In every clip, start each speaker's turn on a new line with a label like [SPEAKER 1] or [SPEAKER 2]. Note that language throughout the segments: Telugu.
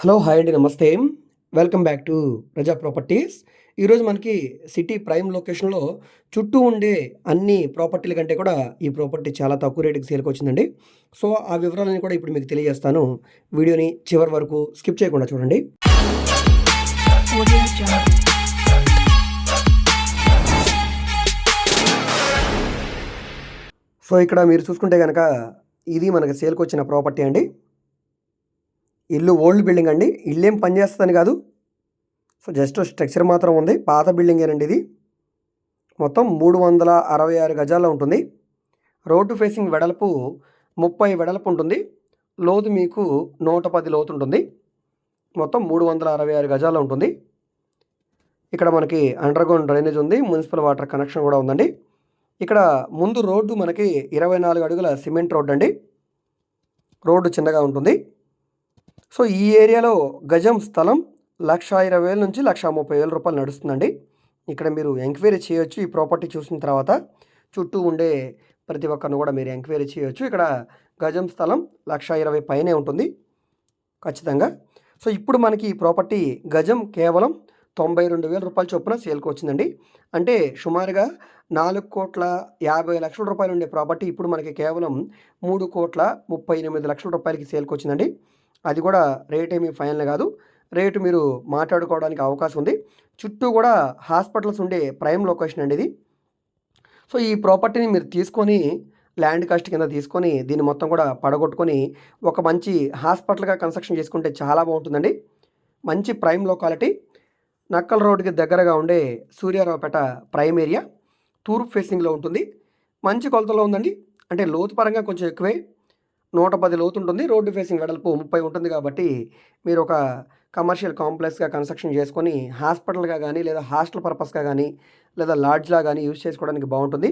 [SPEAKER 1] హలో హాయ్ అండి నమస్తే. Welcome back to Praja properties. ఈరోజు మనకి సిటీ ప్రైమ్ లొకేషన్లో చుట్టూ ఉండే అన్ని ప్రాపర్టీల కంటే కూడా ఈ ప్రాపర్టీ చాలా తక్కువ రేటుకి సేల్కి వచ్చిందండి. సో ఆ వివరాలని కూడా ఇప్పుడు మీకు తెలియజేస్తాను. వీడియోని చివరి వరకు స్కిప్ చేయకుండా చూడండి. సో ఇక్కడ మీరు చూసుకుంటే కనుక ఇది మనకి సేల్కి వచ్చిన ప్రాపర్టీ అండి. ఇల్లు ఓల్డ్ బిల్డింగ్ అండి. ఇల్లు ఏం పనిచేస్తుందని కాదు. సో జస్ట్ స్ట్రక్చర్ మాత్రం ఉంది. పాత బిల్డింగేనండి ఇది. మొత్తం మూడు వందల అరవై ఆరు గజాల్లో ఉంటుంది. రోడ్డు ఫేసింగ్ వెడల్పు ముప్పై వెడల్పు ఉంటుంది. లోతు మీకు నూట పది లోతు ఉంటుంది. మొత్తం మూడు వందల అరవై ఆరు గజాల్లో ఉంటుంది. ఇక్కడ మనకి అండర్గ్రౌండ్ డ్రైనేజ్ ఉంది. మున్సిపల్ వాటర్ కనెక్షన్ కూడా ఉందండి. ఇక్కడ ముందు రోడ్డు మనకి ఇరవై నాలుగు అడుగుల సిమెంట్ రోడ్డు అండి రోడ్డు చిన్నగా ఉంటుంది. సో ఈ ఏరియాలో గజం స్థలం లక్ష ఇరవై వేల నుంచి లక్ష ముప్పై వేల రూపాయలు నడుస్తుందండి. ఇక్కడ మీరు ఎంక్వైరీ చేయొచ్చు. ఈ ప్రాపర్టీ చూసిన తర్వాత చుట్టూ ఉండే ప్రతి ఒక్కరిని కూడా మీరు ఎంక్వైరీ చేయొచ్చు. ఇక్కడ గజం స్థలం లక్ష ఇరవై పైనే ఉంటుంది. ఖచ్చితంగా. సో ఇప్పుడు మనకి ఈ ప్రాపర్టీ గజం కేవలం తొంభై రెండు వేల రూపాయల చొప్పున సేల్కి వచ్చిందండి. అంటే సుమారుగా నాలుగు కోట్ల యాభై లక్షల రూపాయలు ఉండే ప్రాపర్టీ ఇప్పుడు మనకి కేవలం మూడు కోట్ల ముప్పై ఎనిమిది లక్షల రూపాయలకి సేల్కి వచ్చిందండి. అది కూడా రేట్ ఏమీ ఫైనల్ కాదు. రేటు మీరు మాట్లాడుకోవడానికి అవకాశం ఉంది. చుట్టూ కూడా హాస్పిటల్స్ ఉండే ప్రైమ్ లొకేషన్ అండి ఇది. సో ఈ ప్రాపర్టీని మీరు తీసుకొని ల్యాండ్ కాస్ట్ కింద తీసుకొని దీన్ని మొత్తం కూడా పడగొట్టుకొని ఒక మంచి హాస్పిటల్గా కన్స్ట్రక్షన్ చేసుకుంటే చాలా బాగుంటుందండి. మంచి ప్రైమ్ లొకాలిటీ నక్కల్ రోడ్డుకి దగ్గరగా ఉండే సూర్యారావుపేట ప్రైమ్ ఏరియా తూర్పు ఫేసింగ్లో ఉంటుంది. మంచి కొలతలో ఉందండి. అంటే లోతు పరంగా కొంచెం ఎక్కువే. నూట పది లోతు ఉంటుంది రోడ్డు ఫేసింగ్ వెడల్పు ముప్పై ఉంటుంది కాబట్టి మీరు ఒక కమర్షియల్ కాంప్లెక్స్గా కన్స్ట్రక్షన్ చేసుకొని హాస్పిటల్గా కానీ లేదా హాస్టల్ పర్పస్గా కానీ లేదా లాడ్జ్లా కానీ యూజ్ చేసుకోవడానికి బాగుంటుంది.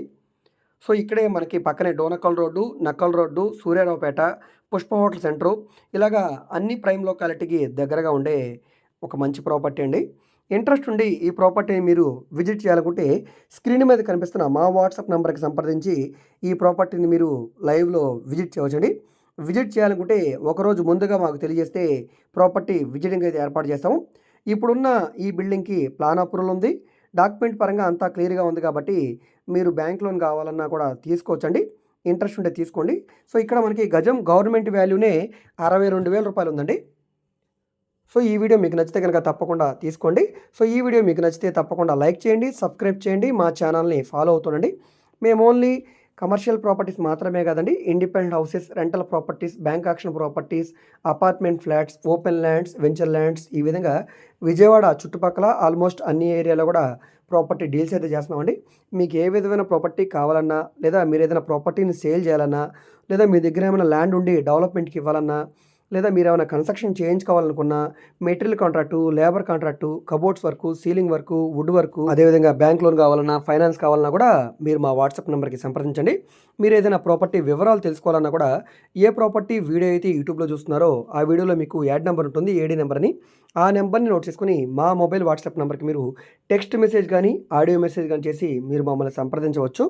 [SPEAKER 1] సో ఇక్కడే మనకి పక్కనే Donakal road Nakkal road Suryaraopet Pushpa hotel centre ఇలాగా అన్ని ప్రైమ్ లొకాలిటీకి దగ్గరగా ఉండే ఒక మంచి ప్రాపర్టీ అండి. ఇంట్రెస్ట్ ఉండి ఈ ప్రాపర్టీని మీరు విజిట్ చేయాలనుకుంటే స్క్రీన్ మీద కనిపిస్తున్న మా వాట్సాప్ నెంబర్కి సంప్రదించి ఈ ప్రాపర్టీని మీరు లైవ్లో విజిట్ చేయవచ్చండి. విజిట్ చేయాలనుకుంటే ఒకరోజు ముందుగా మాకు తెలియజేస్తే ప్రాపర్టీ విజిటింగ్ అయితే ఏర్పాటు చేస్తాము. ఇప్పుడున్న ఈ బిల్డింగ్కి ప్లాన్ అప్రూవల్ ఉంది. డాక్యుమెంట్ పరంగా అంతా క్లియర్గా ఉంది కాబట్టి మీరు బ్యాంక్ లోన్ కావాలన్నా కూడా తీసుకోవచ్చండి. ఇంట్రెస్ట్ ఉంటే తీసుకోండి. సో ఇక్కడ మనకి గజం గవర్నమెంట్ వాల్యూనే అరవై రెండు వేల రూపాయలు ఉందండి. సో ఈ వీడియో మీకు నచ్చితే కనుక తప్పకుండా తీసుకోండి. సో ఈ వీడియో మీకు నచ్చితే తప్పకుండా లైక్ చేయండి సబ్స్క్రైబ్ చేయండి మా ఛానల్ని ఫాలో అవుతుండండి. మేము ఓన్లీ కమర్షియల్ ప్రాపర్టీస్ మాత్రమే కాదండి independent houses rental properties bank auction properties apartment flats open lands venture lands ఈ విధంగా విజయవాడ చుట్టుపక్కల ఆల్మోస్ట్ అన్ని ఏరియాలో కూడా ప్రాపర్టీ డీల్స్ అయితే చేస్తున్నామండి. మీకు ఏ విధమైన ప్రాపర్టీ కావాలన్నా లేదా మీరు ఏదైనా ప్రాపర్టీని సేల్ చేయాలన్నా లేదా మీ దగ్గర ఏమైనా ల్యాండ్ ఉండి డెవలప్మెంట్కి ఇవ్వాలన్నా లేదా మీరు ఏమైనా construction చేయించుకోవాలనుకున్నా material contract labour contract cupboards work ceiling work wood work అదేవిధంగా బ్యాంక్ లోన్ కావాలన్నా ఫైనాన్స్ కావాలన్నా కూడా మీరు మా వాట్సాప్ నెంబర్కి సంప్రదించండి. మీరు ఏదైనా ప్రాపర్టీ వివరాలు తెలుసుకోవాలన్నా కూడా ఏ ప్రాపర్టీ వీడియో అయితే యూట్యూబ్లో చూస్తున్నారో ఆ వీడియోలో మీకు యాడ్ నెంబర్ ఉంటుంది ఏడీ నెంబర్ అని. ఆ నెంబర్ని నోట్ చేసుకుని మా మొబైల్ వాట్సాప్ నెంబర్కి మీరు టెక్స్ట్ మెసేజ్ కానీ ఆడియో మెసేజ్ కానీ చేసి మీరు మమ్మల్ని సంప్రదించవచ్చు.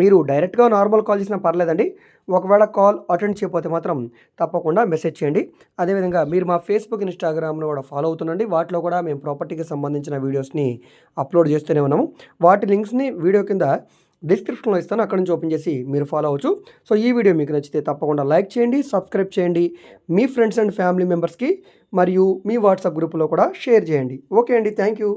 [SPEAKER 1] మీరు డైరెక్ట్గా నార్మల్ కాల్ చేసినా పర్లేదండి. ఒకవేళ కాల్ అటెండ్ చేయకపోతే మాత్రం తప్పకుండా మెసేజ్ చేయండి. అదేవిధంగా మీరు మా ఫేస్బుక్ ఇన్స్టాగ్రామ్ను కూడా ఫాలో అవుతుండండి. వాటిలో కూడా మేము ప్రాపర్టీకి సంబంధించిన వీడియోస్ని అప్లోడ్ చేస్తూనే ఉన్నాము. వాటి లింక్స్ని వీడియో కింద డిస్క్రిప్షన్లో ఇస్తాను. అక్కడ నుంచి ఓపెన్ చేసి మీరు ఫాలో అవ్వచ్చు. సో ఈ వీడియో మీకు నచ్చితే తప్పకుండా లైక్ చేయండి సబ్స్క్రైబ్ చేయండి. మీ ఫ్రెండ్స్ అండ్ ఫ్యామిలీ మెంబర్స్కి మరియు మీ వాట్సాప్ గ్రూప్లో కూడా షేర్ చేయండి. ఓకే అండి. Thank you.